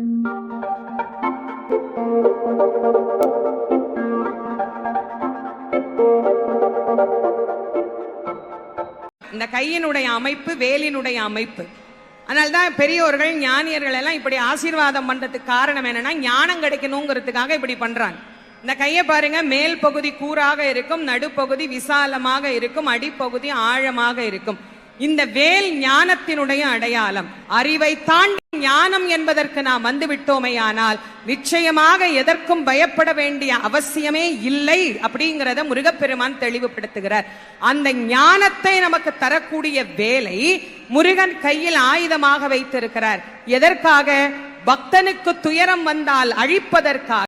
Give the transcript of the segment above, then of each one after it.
இந்த கையினுடைய அமைப்பு வேலினுடைய அமைப்பு. அதனால்தான் பெரியோர்கள் ஞானியர்கள் எல்லாம் இப்படி ஆசீர்வாதம் பண்றதுக்கு காரணம் என்னன்னா ஞானம் கிடைக்கணுங்கிறதுக்காக இப்படி பண்றாங்க. இந்த கையை பாருங்க மேல் பகுதி கூறாக இருக்கும் நடுப்பகுதி விசாலமாக இருக்கும் அடிப்பகுதி ஆழமாக இருக்கும். இந்த வேல் ஞானத்தினுடைய அடையாளம். அறிவை தாண்டி ஞானம் என்பதற்கு நாம் வந்து விட்டோமேயானால் நிச்சயமாக எதற்கும் பயப்பட வேண்டிய அவசியமே இல்லை அப்படிங்கிறத முருகப்பெருமான் தெளிவுபடுத்துகிறார். அந்த ஞானத்தை நமக்கு தரக்கூடிய வேலை முருகன் கையில் ஆயுதமாக வைத்திருக்கிறார். எதற்காக? பக்தனுக்கு துயரம் வந்தால் அழிப்பதற்காக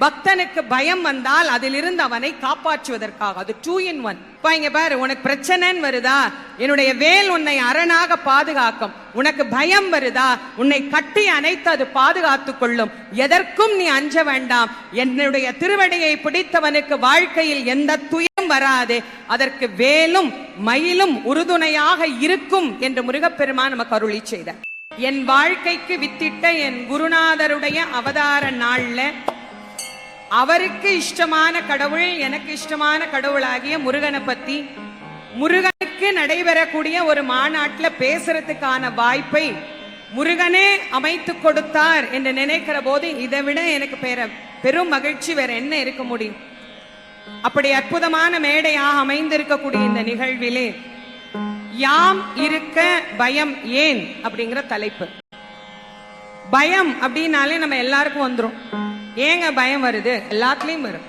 பக்தனுக்கு பயம் வந்தால் அதிலிருந்து அவனை காப்பாற்றுவதற்காக. அது டூ இன் ஒன் இப்ப இங்க பாரு உனக்கு பிரச்சனைன்னு வருதா? என்னுடைய வேல் உன்னை அரணாக பாதுகாக்கும். உனக்கு பயம் வருதா? உன்னை கட்டி அணைத்து அது பாதுகாத்துக் கொள்ளும். எதற்கும் நீ அஞ்ச வேண்டாம். என்னுடைய திருவடியை பிடித்தவனுக்கு வாழ்க்கையில் எந்த துயரம் வராது. அதற்கு வேலும் மயிலும் உறுதுணையாக இருக்கும் என்று முருகப்பெருமான் நமக்கு அருளி செய்தார். என் வாழ்க்கைக்கு வித்திட்ட என் குருநாதருடைய அவதார நாள்ல அவருக்கு இஷ்டமான கடவுள் எனக்கு இஷ்டமான கடவுளாகிய முருகனை பத்தி முருகனுக்கு நடைபெறக்கூடிய ஒரு மாநாட்டில் பேசுறதுக்கான வாய்ப்பை முருகனே அமைத்து கொடுத்தார் என்று நினைக்கிற போது இதை விட எனக்கு பெற பெரும் மகிழ்ச்சி வேற என்ன இருக்க முடியும்? அப்படி அற்புதமான மேடையாக அமைந்திருக்கக்கூடிய இந்த நிகழ்விலே யாம் இருக்க பயம் ஏன்? அப்படிங்கிற தலைப்பு. பயம் அப்படின்னாலே நம்ம எல்லாருக்கும் வந்துரும். ஏங்க பயம் வருது? எல்லாத்துலயும் வரும்.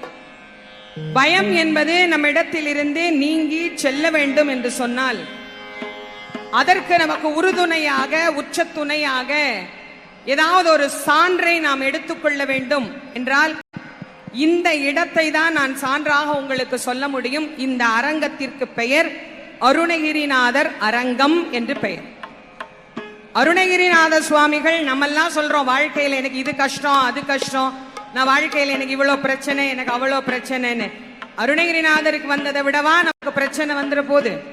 பயம் என்பது நம்ம இடத்திலிருந்து நீங்கி செல்ல வேண்டும் என்று சொன்னால் அதற்கு நமக்கு உறுதுணையாக உச்சத்துணையாக ஏதாவது ஒரு சான்றை நாம் எடுத்துக்கொள்ள வேண்டும் என்றால் இந்த இடத்தை தான் நான் சான்றாக உங்களுக்கு சொல்ல முடியும். இந்த அரங்கத்திற்கு பெயர் அருணகிரிநாதர் அரங்கம் என்று பெயர். அருணகிரிநாத சுவாமிகள் நம்மெல்லாம் சொல்றோம் வாழ்க்கையில எனக்கு இது கஷ்டம் அது கஷ்டம். நான் வாழ்க்கையில எனக்கு இவ்வளவு பிரச்சனை எனக்கு அவ்வளவு பிரச்சனைன்னு. அருணகிரிநாதருக்கு வந்ததை விடவா நமக்கு பிரச்சனை வந்துட போது?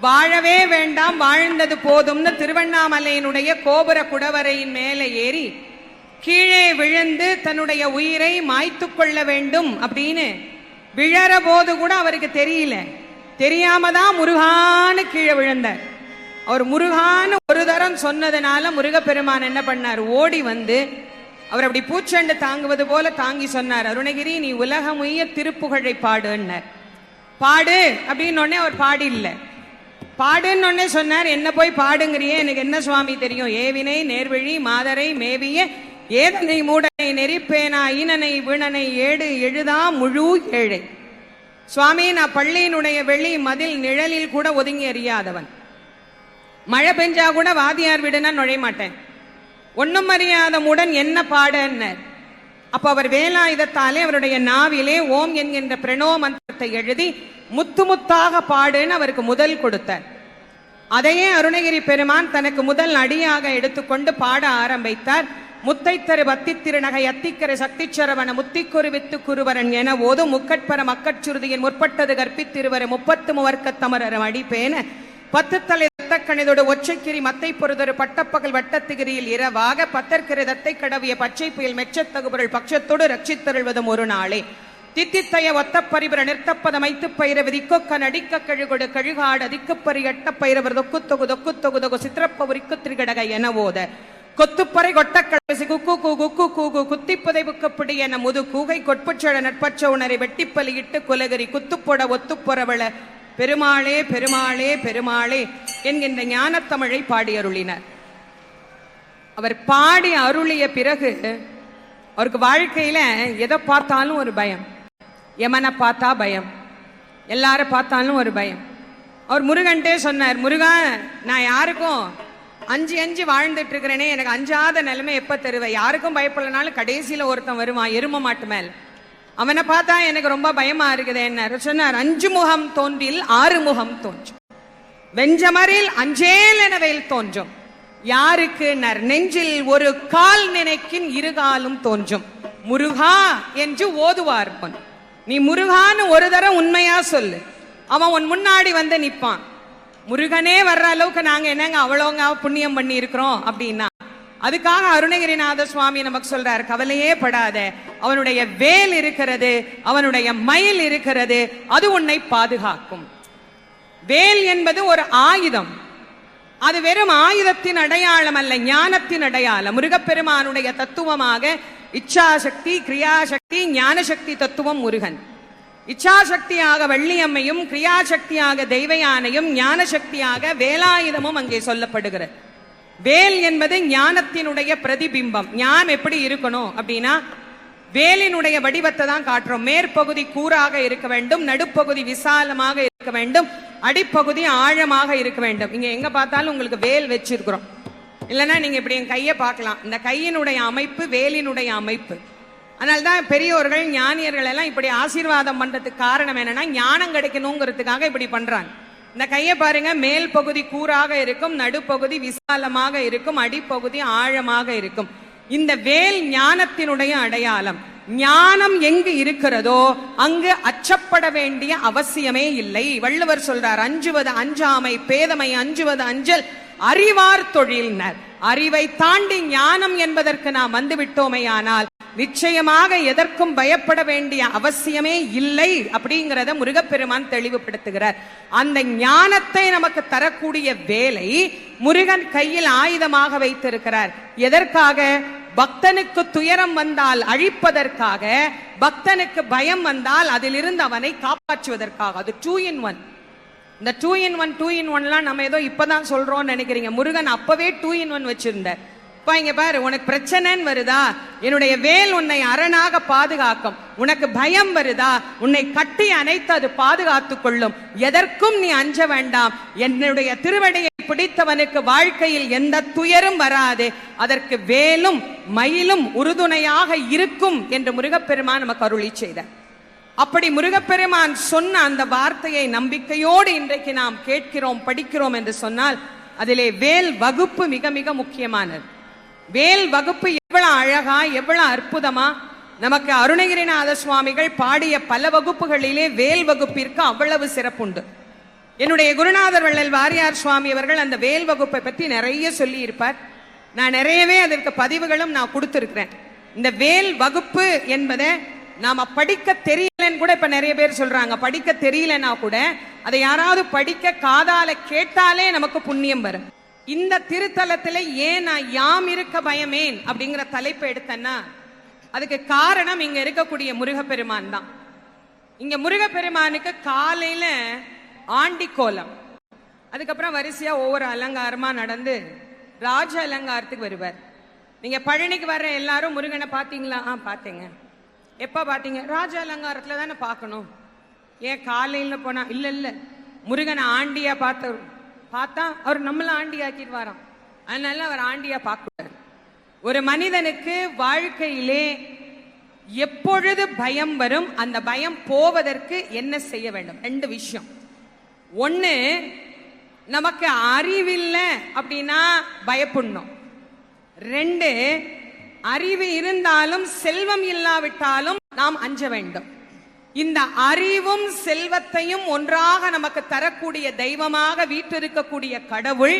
வாழவே வேண்டாம் வாழ்ந்தது போதும்னு திருவண்ணாமலையினுடைய கோபுர குடவரையின் மேலே ஏறி கீழே விழுந்து தன்னுடைய உயிரை மாய்த்து கொள்ள வேண்டும் அப்படின்னு விழற போது கூட அவருக்கு தெரியல. தெரியாம தான் முருகான்னு கீழே விழுந்தார் அவர் முருகான்னு ஒரு தரம் சொன்னதுனால முருகப்பெருமான் என்ன பண்ணார்? ஓடி வந்து அவர் அப்படி பூச்செண்டு தாங்குவது போல தாங்கி சொன்னார். அருணகிரி நீ உலகமுய்ய திருப்புகழை பாடுன்னார். பாடு அப்படின்னு உடனே அவர் பாடில்லை. பாடுன்னு உடனே சொன்னார் என்ன போய் பாடுங்கிறியே? எனக்கு என்ன சுவாமி தெரியும்? ஏவினை நேர்வழி மாதரை மேவிய ஏதனை மூடனை நெறிப்பேனா ஈனனை வீணனை ஏடு எழுதா முழு ஏழை. சுவாமி நான் பள்ளியினுடைய வெளி மதில் நிழலில் கூட ஒதுங்கி அறியாதவன் மழை பெஞ்சா கூட வாதியார் வீடுனா நுழைய மாட்டேன். ஒன்றும் அறியாத முடன் என்ன பாடன்னர். அப்ப அவர் வேலாயுதத்தாலே அவருடைய நாவிலே ஓம் என்கின்ற பிரணோ மந்திரத்தை எழுதி முத்து முத்தாக பாடுன்னு அவருக்கு முதல் கொடுத்தார். அதையே அருணகிரி பெருமான் தனக்கு முதல் அடியாக எடுத்துக்கொண்டு பாட ஆரம்பித்தார். முத்தைத்தரு பத்தி திருநகை அத்திக்கரை சக்திச்சரவண முத்திக்குருவித்து குருவரன் என ஓது முக்கட்பர மக்கட்சுருதியின் முற்பட்டது கற்பித்திருவர முப்பத்து முவர்க்கத்தமரரம் அடிப்பேன. பத்து தலை தத்தக்கணிதோடு ஒற்றைக்கிரி மத்தை பொறுதொரு பட்டப்பகல் வட்டத்திகிரியில் இரவாக பத்தற்கிற தத்தை கடவிய பச்சை புயல் மெச்சத்தகுபொருள் பட்சத்தோடு ரட்சித்தருள்வதும் ஒரு நாளே. தித்தித்தைய ஒத்த பரிபுர நிறுத்தப்பத மைத்து பயிரவு திக்கொக்க நடிக்க கழுகொடு கழுகாடு திக்குப்பறி எட்ட பயிரவர் தொக்கு தொகு தொக்கு தொகு தொகு சித்திரப்பவுரிக்கு திரிகடக என ஓத. கொத்துப்பறை கொட்டக்கடைசி குக்கு கூ குக்கு கூகு குத்தி புதைவுக்கப்படி என முது கூகை கொட்புச்சழ நட்பச்ச உணரை வெட்டிப்பலியிட்டு குலகரி குத்துப்பொட ஒத்துப்பொறவள பெருமாளே பெருமாளே பெருமாளே என்கின்ற ஞானத்தமிழை பாடி அருளினர் அவர் பாடி அருளிய பிறகு அவருக்கு வாழ்க்கையில எதை பார்த்தாலும் ஒரு பயம். யமனை பார்த்தா பயம். எல்லாரும் பார்த்தாலும் ஒரு பயம். அவர் முருகன்ட்டே சொன்னார் முருகா நான் யாருக்கும் அஞ்சு அஞ்சு வாழ்ந்துட்டு இருக்கிறேனே எனக்கு அஞ்சாத நிலைமை எப்ப தருவ? யாருக்கும் பயப்படலனாலும் கடைசியில ஒருத்தன் வருவான் எரும மாட்டு மேல். அவனை பார்த்தா எனக்கு ரொம்ப பயமா இருக்குது என்ன? சொன்னார் அஞ்சு முகம் தோன்றில் ஆறு முகம் தோன்றும். வெஞ்சமரில் அஞ்சேல் எனவேல் தோன்றும். யாருக்கு நர் நெஞ்சில் ஒரு கால் நினைக்கின் இருகாலும் தோன்றும். முருகா என்று ஓதுவார் பொன். நீ முருகான்னு ஒரு தரம் உண்மையா சொல்லு. அவன் உன் முன்னாடி வந்து நிற்பான் முருகனே வர்ற அளவுக்கு நாங்க என்னங்க அவ்வளோங்க புண்ணியம் பண்ணி இருக்கிறோம் அப்படின்னா? அதுக்காக அருணகிரிநாத சுவாமி நமக்கு சொல்றார் கவலையே படாத. அவனுடைய வேல் இருக்கிறது அவனுடைய மயில் இருக்கிறது அது உன்னை பாதுகாக்கும். வேல் என்பது ஒரு ஆயுதம். அது வெறும் ஆயுதத்தின் அடையாளம் அல்ல ஞானத்தின் அடையாளம். முருகப்பெருமானுடைய தத்துவமாக இச்சாசக்தி கிரியாசக்தி ஞானசக்தி தத்துவம் முருகன். இச்சாசக்தியாக வள்ளியம்மையும் கிரியாசக்தியாக தெய்வயானையும் ஞானசக்தியாக வேலாயுதமும் அங்கே சொல்லப்படுகிறது. வேல் என்பது ஞானத்தினுடைய பிரதிபிம்பம். ஞானம் எப்படி இருக்கணும் அப்படின்னா வேலினுடைய வடிவத்தை தான் காட்டுறோம். மேற்பகுதி கூறாக இருக்க வேண்டும் நடுப்பகுதி விசாலமாக இருக்க வேண்டும் அடிப்பகுதி ஆழமாக இருக்க வேண்டும். இங்க எங்க பார்த்தாலும் உங்களுக்கு வேல் வச்சிருக்கிறோம். இல்லைன்னா நீங்க இப்படி என் கையை பார்க்கலாம். இந்த கையினுடைய அமைப்பு வேலினுடைய அமைப்பு. அதனால்தான் பெரியோர்கள் ஞானியர்கள் எல்லாம் இப்படி ஆசீர்வாதம் பண்றதுக்கு காரணம் என்னன்னா ஞானம் கிடைக்கணுங்கிறதுக்காக இப்படி பண்றாங்க. இந்த கையை பாருங்க மேல் பகுதி கூறாக இருக்கும் நடுப்பகுதி விசாலமாக இருக்கும் அடிப்பகுதி ஆழமாக இருக்கும். இந்த வேல் ஞானத்தினுடைய அடையாளம் ஞானம் எங்கு இருக்கிறதோ அங்கு அச்சப்பட வேண்டிய அவசியமே இல்லை. வள்ளுவர் சொல்றார் அஞ்சுவது அஞ்சாமை பேதமை அஞ்சுவது அஞ்சல் அறிவார் தொழில்னர். அறிவை தாண்டி ஞானம் என்பதற்கு நாம் வந்து ஆனால் நிச்சயமாக எதற்கும் பயப்பட வேண்டிய அவசியமே இல்லை அப்படிங்கிறத முருகப்பெருமான் தெளிவுபடுத்துகிறார். அந்த ஞானத்தை நமக்கு தரக்கூடிய வேலை முருகன் கையில் ஆயுதமாக வைத்திருக்கிறார். எதற்காக? பக்தனுக்கு துயரம் வந்தால் அழிப்பதற்காக பக்தனுக்கு பயம் வந்தால் அதிலிருந்து அவனை காப்பாற்றுவதற்காக. அது டூ இன் ஒன் இந்த two in one two in ஒன்லாம் நம்ம ஏதோ இப்பதான் சொல்றோம்னு நினைக்கிறீங்க. முருகன் அப்பவே டூ இன் ஒன் வச்சிருந்தார். இங்க பாரு உனக்கு பிரச்சனைன்னு வருதா? என்னுடைய வேல் உன்னை அரணாக பாதுகாக்கும். உனக்கு பயம் வருதா? உன்னை கட்டி அணைத்து அது பாதுகாத்துக் கொள்ளும். எதற்கும் நீ அஞ்ச வேண்டாம். என்னுடைய திருவடியை பிடித்தவனுக்கு வாழ்க்கையில் எந்த துயரும் வராது. அதற்கு வேலும் மயிலும் உறுதுணையாக இருக்கும் என்று முருகப்பெருமான் நமக்கு அருளி செய்தார். அப்படி முருகப்பெருமான் சொன்ன அந்த வார்த்தையை நம்பிக்கையோடு இன்றைக்கு நாம் கேட்கிறோம் படிக்கிறோம் என்று சொன்னால் அதிலே வேல் வகுப்பு மிக மிக முக்கியமானது. வேல் வகுப்பு எவ்வளவு அழகா எவ்வளவு அற்புதமா. நமக்கு அருணகிரிநாத சுவாமிகள் பாடிய பல வகுப்புகளிலே வேல் வகுப்பிற்கு அவ்வளவு சிறப்புண்டு. என்னுடைய குருநாதர் வள்ளல் வாரியார் சுவாமி அவர்கள் அந்த வேல் வகுப்பை பற்றி நிறைய சொல்லி இருப்பார் நான் நிறையவே அதற்கு பதிவுகளும் நான் கொடுத்துருக்கிறேன். இந்த வேல் வகுப்பு என்பதை நாம படிக்க தெரியலன்னு கூட இப்ப நிறைய பேர் சொல்றாங்க. படிக்க தெரியலன்னா கூட அதை யாராவது படிக்க காதால கேட்டாலே நமக்கு புண்ணியம் வரும். இந்த திருத்தலத்தில் ஏன் நான் யாம் இருக்க பயமேன் அப்படிங்கிற தலைப்பை எடுத்தேன்னா அதுக்கு காரணம் இங்க இருக்கக்கூடிய முருகப்பெருமான் தான். இங்க முருகப்பெருமானுக்கு காலையில ஆண்டி கோலம் அதுக்கப்புறம் வரிசையா ஒவ்வொரு அலங்காரமா நடந்து ராஜ அலங்காரத்துக்கு வருவார். நீங்க பழனிக்கு வர்ற எல்லாரும் முருகனை பாத்தீங்களா? ஆ பார்த்தேங்க எப்ப பாத்தீங்க? ராஜ அலங்காரத்துல தானே பார்க்கணும் ஏன் காலையில போனா இல்ல இல்ல. முருகனை ஆண்டியா பார்த்து பார்த்தா அவர் நம்மள ஆண்டி ஆக்கிடுவாராம் அதனால அவர் ஆண்டியா பார்க்க ஒரு மனிதனுக்கு வாழ்க்கையிலே எப்பொழுது பயம் வரும் அந்த பயம் போவதற்கு என்ன செய்ய வேண்டும்? ரெண்டு விஷயம். ஒண்ணு நமக்கு அறிவில்லை அப்படின்னா பயப்படணும். ரெண்டு அறிவு இருந்தாலும் செல்வம் இல்லாவிட்டாலும் நாம் அஞ்ச வேண்டும். இந்த அறிவும் செல்வத்தையும் ஒன்றாக நமக்கு தரக்கூடிய தெய்வமாக வீற்றிருக்கக்கூடிய கடவுள்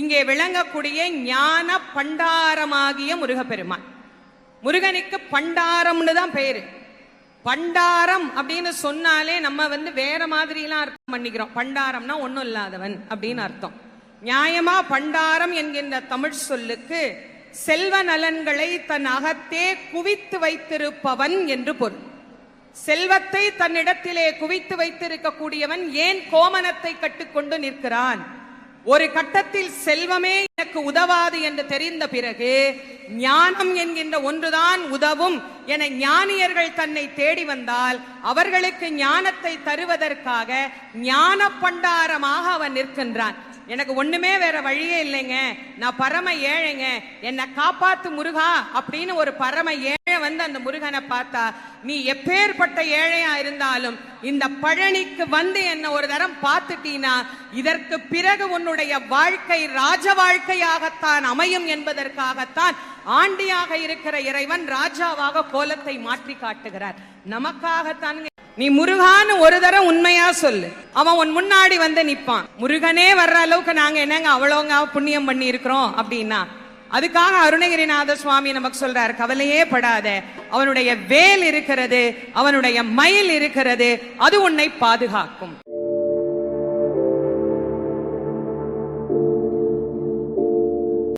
இங்கே விளங்கக்கூடிய ஞான பண்டாரமாகிய முருகப்பெருமான். முருகனுக்கு பண்டாரம்னு தான் பேரு. பண்டாரம் அப்படின்னு சொன்னாலே நம்ம வந்து வேற மாதிரிலாம் அர்த்தம் பண்ணிக்கிறோம். பண்டாரம்னா ஒண்ணும் இல்லாதவன் அப்படின்னு அர்த்தம். நியாயமா பண்டாரம் என்கின்ற தமிழ் சொல்லுக்கு செல்வ நலன்களை தன் அகத்தே குவித்து வைத்திருப்பவன் என்று பொருள். செல்வத்தை தன்னிடத்திலே குவித்து வைத்திருக்கக்கூடியவன் ஏன் கோமனத்தை கட்டுக்கொண்டு நிற்கிறான்? ஒரு கட்டத்தில் செல்வமே எனக்கு உதவாது என்று தெரிந்த பிறகு ஞானம் என்கின்ற ஒன்றுதான் உதவும் என ஞானியர்கள் தன்னை தேடி வந்தால் அவர்களுக்கு ஞானத்தை தருவதற்காக ஞான பண்டாரமாக அவன் நிற்கின்றான். எனக்கு ஒண்ணுமே வேற வழியே இல்லைங்க. நான் பரம ஏழைங்க. என்னை காப்பாத்து முருகா அப்படின்னு ஒரு பரம ஏழை வந்து அந்த முருகனை பார்த்தா நீ எப்பேற்பட்ட ஏழையா இருந்தாலும் இந்த பழனிக்கு வந்து என்ன ஒரு தரம் பார்த்துட்டீனா இதற்கு பிறகு உன்னுடைய வாழ்க்கை ராஜ வாழ்க்கையாகத்தான் அமையும் என்பதற்காகத்தான் ஆண்டியாக இருக்கிற இறைவன் ராஜாவாக கோலத்தை மாற்றி காட்டுகிறார். நமக்காகத்தான் நீ முருகான்னு ஒரு தரம் உண்மையா சொல்லு. அவன் உன் முன்னாடி வந்து நிப்பான். முருகனே வர்ற அளவுக்கு நாங்க என்னங்க அவ்வளோங்க புண்ணியம் பண்ணி இருக்கிறோம் அப்படின்னா? அதுக்காக அருணகிரிநாத சுவாமி நமக்கு சொல்றார் கவலையே படாத. அவனுடைய வேல் இருக்கிறது அவனுடைய மயில் இருக்கிறது அது உன்னை பாதுகாக்கும்.